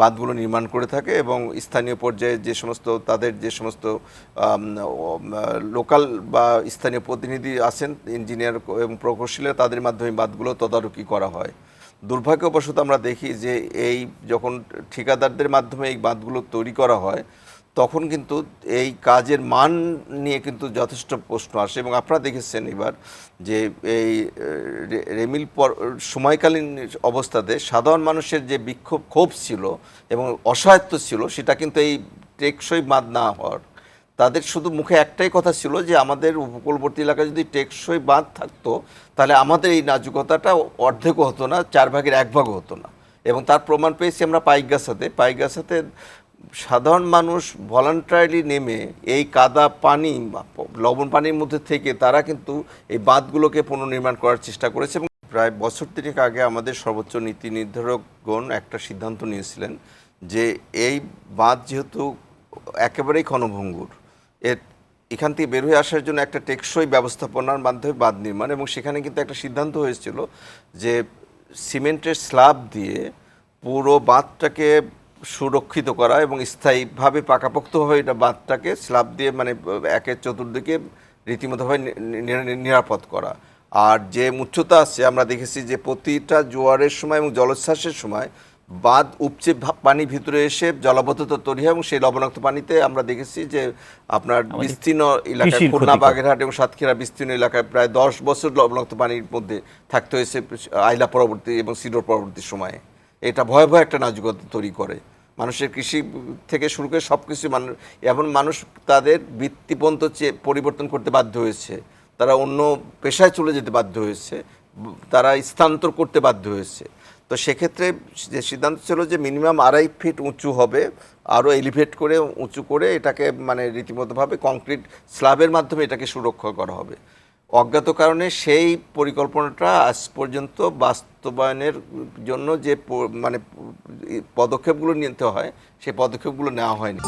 বাঁধগুলো নির্মাণ করে থাকে এবং স্থানীয় পর্যায়ে যে সমস্ত, তাদের যে সমস্ত লোকাল বা স্থানীয় প্রতিনিধি আছেন, ইঞ্জিনিয়ার এবং প্রকৌশলীরা, তাদের মাধ্যমে বাঁধগুলো তদারকি করা হয়। দুর্ভাগ্যবশত আমরা দেখি যে এই যখন ঠিকাদারদের মাধ্যমে এই বাঁধগুলো তৈরি করা হয় তখন কিন্তু এই কাজের মান নিয়ে কিন্তু যথেষ্ট প্রশ্ন আসে এবং আপনারা দেখেছেন এবার যে এই রেমিল পর, সময়কালীন অবস্থাতে সাধারণ মানুষের যে বিক্ষোভ ক্ষোভ ছিল এবং অসহায়ত্ব ছিল সেটা কিন্তু এই টেকসই বাঁধ না হওয়ার। তাদের শুধু মুখে একটাই কথা ছিল যে আমাদের উপকূলবর্তী এলাকায় যদি টেকসই বাঁধ থাকতো তাহলে আমাদের এই নাজুকতাটা অর্ধেকও হতো না চার ভাগের এক ভাগও হতো না। এবং তার প্রমাণ পেয়েছি আমরা পাইকগাছাতে। পাইকগাছাতে সাধারণ মানুষ ভলান্টারিলি নেমে এই কাদা পানি লবণ পানির মধ্যে থেকে তারা কিন্তু এই বাঁধগুলোকে পুনর্নির্মাণ করার চেষ্টা করেছে এবং প্রায় বছর তিনেক আগে আমাদের সর্বোচ্চ নীতি নির্ধারকগণ একটা সিদ্ধান্ত নিয়েছিলেন যে এই বাঁধ যেহেতু একেবারেই ক্ষণভঙ্গুর এর এখান থেকে বের হয়ে আসার জন্য একটা টেকসই ব্যবস্থাপনার মাধ্যমে বাঁধ নির্মাণ এবং সেখানে কিন্তু একটা সিদ্ধান্ত হয়েছিল যে সিমেন্টের স্ল্যাব দিয়ে পুরো বাঁধটাকে সুরক্ষিত করা এবং স্থায়ীভাবে পাকাপোক্তভাবে এটা বাঁধটাকে স্ল্যাব দিয়ে মানে একের চতুর্দিকে রীতিমতোভাবে নিরাপদ করা। আর যে উচ্চতা আছে আমরা দেখেছি যে প্রতিটা জোয়ারের সময় এবং জলোচ্ছ্বাসের সময় বাঁধ উপচে পানি ভিতরে এসে জলাবদ্ধতা তৈরি হয় এবং সেই লবণাক্ত পানিতে আমরা দেখেছি যে আপনার বিস্তীর্ণ এলাকায় খুলনা বাগেরহাট এবং সাতক্ষীরা বিস্তীর্ণ এলাকায় প্রায় দশ বছর লবণাক্ত পানির মধ্যে থাকতে হয়েছে আইলা পরবর্তী এবং সিডোর পরবর্তী সময়ে। এটা ভয়াবহ একটা নাজুকতা তৈরি করে। মানুষের কৃষি থেকে শুরু করে সব কিছু মানুষ এমন মানুষ তাদের বৃত্তিপন্ত চেয়ে পরিবর্তন করতে বাধ্য হয়েছে। তারা অন্য পেশায় চলে যেতে বাধ্য হয়েছে, তারা স্থানান্তর করতে বাধ্য হয়েছে। তো সেক্ষেত্রে যে সিদ্ধান্ত ছিল যে মিনিমাম আড়াই ফিট উঁচু হবে, আরও এলিভেট করে, উঁচু করে এটাকে মানে রীতিমতোভাবে কংক্রিট স্ল্যাবের মাধ্যমে এটাকে সুরক্ষা করা হবে। অজ্ঞাত কারণে সেই পরিকল্পনাটা আজ পর্যন্ত বাস্তবায়নের জন্য যে মানে পদক্ষেপগুলো নিতে হয় সেই পদক্ষেপগুলো নেওয়া হয়নি।